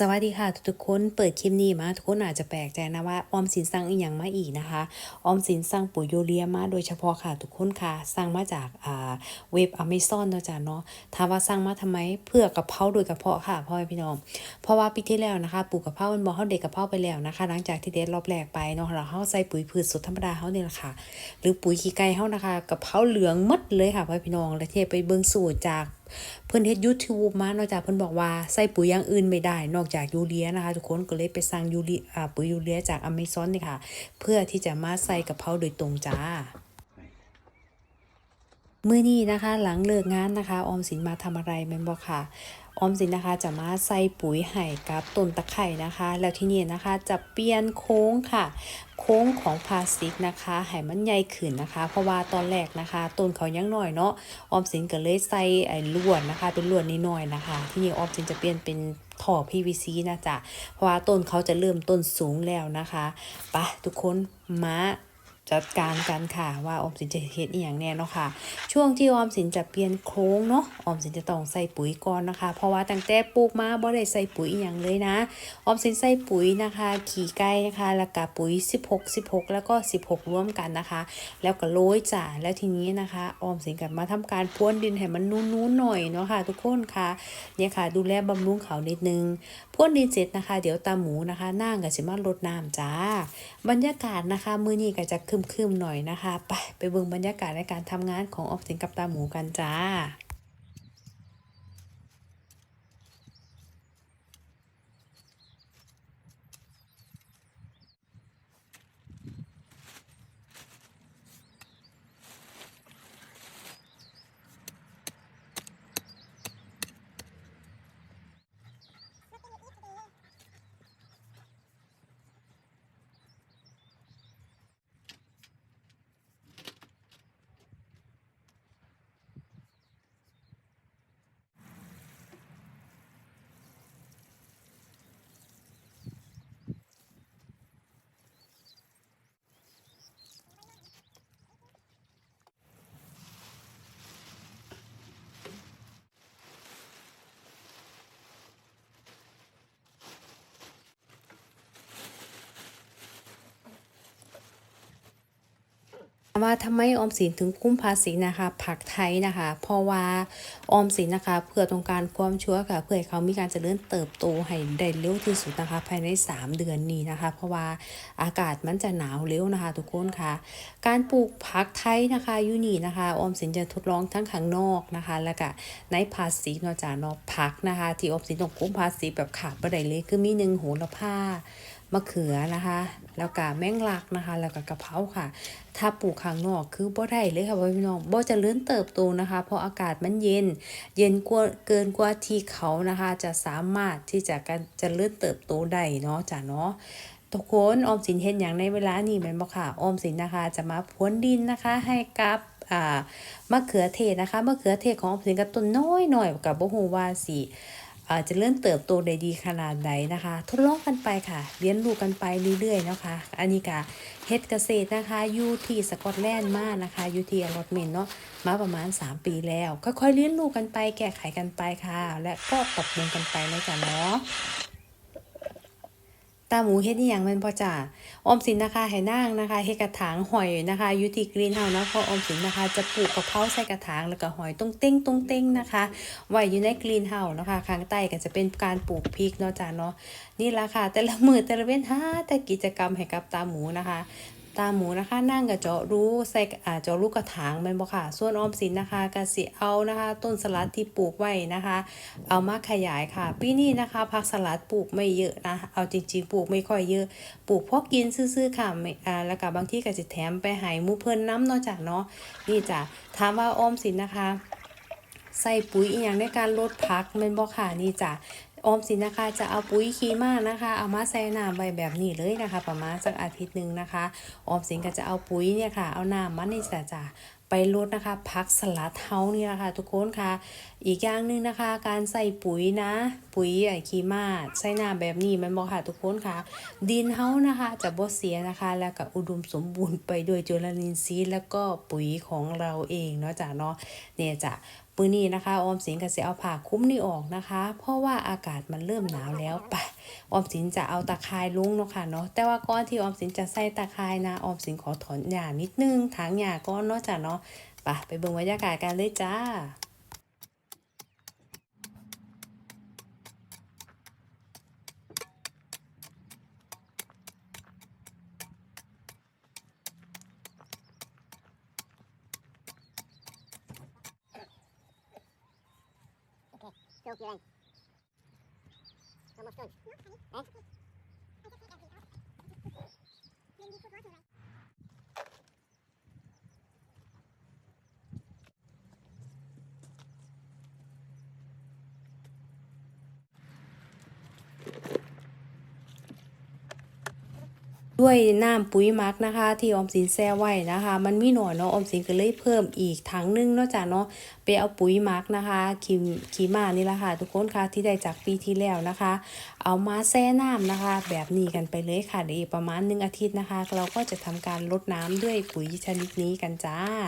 สวัสดีค่ะ ทุกๆคนเปิดคลิปนี้มาทุกคนอาจจะแปลกใจนะว่าออมสินสั่งอีกอย่างมาอีกนะคะออมสินสั่งปุ๋ยยูเรียมาโดยเฉพาะค่ะ ทุกคนค่ะสั่งมาจากอ่าเว็บอเมซอนนะจ้ะเนาะถามว่าสั่งมาทำไมเพื่อกระเพราโดยกระเพาะค่ะพ่อแม่พี่น้องเพราะว่าปีที่แล้วนะคะปลูกกระเพรามันบอกเขาเด็กกระเพราไปแล้วนะคะ หลังจากที่เด็ดรอบแรกไปเนาะเราเขาใส่ปุ๋ยพืชสดธรรมดาเขาเนี่ยแหละค่ะ หรือปุ๋ยขี้ไก่เขานะคะกระเพราเหลืองหมดเลยค่ะพ่อแม่พี่น้องแล้วเทไปเบิ่งสูตรจาก เพิ่นเฮ็ด YouTube มานอกจากเพิ่นบอกว่าใส่ปุ๋ยอย่างอื่นไม่ได้ นอกจากยูเรียนะคะ ทุกคนก็เลยไปสั่งยูเรียอ่าปุ๋ยยูเรียจาก Amazon นี่ค่ะ เพื่อที่จะมาใส่กะเพราโดยตรงจ้าเมื้อนี้นะคะหลังเลิกงานนะคะ ออมสินมาทำอะไรแม่นบ่ค่ะ ออมสินนะคะจะมาใส่ปุ๋ยให้กับต้นตะไคร่นะคะ แล้วที่นี่นะคะจะเปลี่ยนโค้งค่ะ ค้งของพลาสติกนะคะให้มันใหญ่ขึ้นนะคะ เพราะว่าตอนแรกนะคะต้นเขายังน้อยเนาะออมสินก็เลยใส่ไอ้ลวดนะคะ เป็นลวดนิดหน่อยนะคะ ที่นี่ออมสินจะเปลี่ยนเป็นท่อ PVC นะจ๊ะเพราะว่าต้นเขาจะเริ่มต้นสูงแล้วนะคะปะทุกคนมา จัดการกันค่ะว่าออมสินจะเฮ็ดอีหยังแน่เนาะค่ะ ช่วงที่ออมสินจะเปลี่ยนโค้งเนาะออมสินจะต้องใส่ปุ๋ยก่อนนะคะ เพราะว่าตั้งแต่ปลูกมาบ่ได้ใส่ปุ๋ยอหย่างเลยนะออมสินใส่ปุ๋ยนะคะ ขี่ไก่นะคะแล้วก็ปุ๋ย 16 16 แล้วก็ 16 ร่วมกันนะคะ แล้วก็โรยจ้าแล้วทีนี้นะคะออมสินกับมาทำการพรวนดินให้มันนุ่นๆหน่อยเนาะค่ะ ทุกคนค่ะเนี่ยค่ะ ดูแลบำรุงเขานิดนึงพรวนดินเสร็จนะคะ เดี๋ยวตาหมูนะคะนั่งกับสิมารดน้ำจ้า บรรยากาศนะคะ มื้อนี้ก็จะครึมๆหน่อยนะคะ ไปไปเบิ่งบรรยากาศในการทำงานของออกสินกับตาหมูกันจ้า ว่าทำไมออมสินถึงคุ้มภาษีนะคะ ผักไทยนะคะ เพราะว่าออมสินนะคะ เพื่อต้องการความชัวร์ค่ะ เพื่อให้เขามีการเจริญเติบโตให้ได้เร็วที่สุดนะคะ ภายใน 3 เดือนนี้นะคะ เพราะว่าอากาศมันจะหนาวเร็วนะคะ ทุกคนค่ะ การปลูกผักไทยนะคะยูนี่นะคะออมสินจะทดลองทั้งข้างนอกนะคะ แล้วก็ในภาษีนอกจากนอกผักนะคะ ที่ออมสินต้องคุ้มภาษีแบบขาดบ่ได้เลยคือมีหนึ่งโหระพา มะเขือนะคะ แล้วก็แมงลักนะคะ แล้วก็กระเพราค่ะ ถ้าปลูกข้างนอกคือบ่ได้เลยค่ะพี่น้องบ่จะเลื่อนเติบโตนะคะ เพราะอากาศมันเย็น เย็นกว่าเกินกว่าที่เขานะคะ จะสามารถที่จะการจะเลื่อนเติบโตได้เนาะจ้ะเนาะทุกคนออมสินเห็นอย่างในเวลานี้แม่นบ่ค่ะออมสินนะคะ จะมาพรวนดินนะคะ ให้กับอ่ามะเขือเทศนะคะมะเขือเทศของออมสินก็ต้นน้อยหน่อยกับบ่ฮู้ว่าสิ จจะเริ่มเติบโตได้ดีขนาดไหนนะคะ ทดลองกันไปค่ะ เรียนรู้กันไปเรื่อยๆนะคะอันนี้ก็เฮ็ดเกษตรนะคะอยู่ที่สกอตแลนด์มานะคะอยู่ที่อลอตเมนเนาะมาประมาณ 3 ปีแล้ว ค่อยๆเรียนรู้กันไปแก้ไขกันไปค่ะ และก็ปรับปรุงกันไปนะจ๊ะเนาะ ตาหมูเฮ็ดนี่อยังมันพอจ้าออมสินนะคะให้นางนะคะเฮ็ดกระถางหอยนะคะอยู่ที่กรีนเฮานะเพราะออมสินนะคะ จะปลูกกะเพราใส่กระถางแล้วก็หอยตุ้งเต้งตุ้งเต้งนะคะไว้อยู่ในกรีนเฮานะคะข้างใต้ก็จะเป็นการปลูกพริกเนาะจ้าเนาะนี่ละค่ะแต่ละมือแต่ละเว้นหาแต่กิจกรรมให้กับตาหมูนะคะ ตาหมูนะคะนั่งกับเจาะรูใส่เจาะลูกกระถางแม่นบ่ค่ะ ส่วนออมสินนะคะก็สิเอานะคะ ต้นสลัดที่ปลูกไว้นะคะ เอามาขยายค่ะ ปีนี้นะคะผักสลัดปลูกไม่เยอะนะเอาจริง ๆ ปลูกไม่ค่อยเยอะ ปลูกพอกินซื่อๆค่ะอ่าแล้วก็บางที่ก็จะแถมไปให้หมูเพิ่นน้ำนาะจ้ะเนาะนี่จ้ะถามว่าออมสินนะคะใส่ปุ๋ยอีกอย่างในการลดพักแม่นบ่ค่ะนี่จ้ะ ออมสินนะคะจะเอาปุ๋ยคีมานะคะเอามาใส่น้ำไว้แบบนี้เลยนะคะ ประมาณสักอาทิตย์หนึ่งนะคะออมสินก็จะเอาปุ๋ยเนี่ยค่ะ เอาน้ำมันนี่จ้ะจ้ะไปลดนะคะพักสลัดเฮานี่แหละค่ะทุกคนค่ะ อีกอย่างหนึ่งนะคะ การใส่ปุ๋ยนะ ปุ๋ยไอคีมาใส่น้ำแบบนี้มันบอกค่ะทุกคนค่ะ ดินเฮานะคะ จะบ่เสียนะคะ แล้วก็อุดมสมบูรณ์ไปด้วยจุลินทรีย์แล้วก็ปุ๋ยของเราเองเนาะจ้ะเนาะเนี่ยจ้ะ มือนี้นะคะออมสินก็สิเอาผ้าคุ้มนี่ออกนะคะ เพราะว่าอากาศมันเริ่มหนาวแล้วไปออมสินจะเอาตะไคร้ลุงเนาะค่ะเนาะแต่ว่าก่อนที่ออมสินจะใส่ตะไคร้นะออมสินขอถอนหญ้านิดนึงถางหญ้าก้อนเนาะจ้ะเนาะไปไปเบิ่งบรรยากาศกันเลยจ้า Don't you No, honey. Eh? ด้วยน้ำปุ๋ยมักนะคะ ที่ออมสินแช่ไว้นะคะ มันมีหน่อยเนาะออมสินก็เลยเพิ่มอีกถังนึงนอกจากเนาะไปเอาปุ๋ยมักนะคะขีมขีมานี่ละค่ะ ทุกคนค่ะที่ได้จากปีที่แล้วนะคะ เอามาแช่น้ำนะคะ แบบนี้กันไปเลยค่ะเดี๋ยวประมาณหนึ่งอาทิตย์นะคะ เราก็จะทำการลดน้ำด้วยปุ๋ยชนิดนี้กันจ้า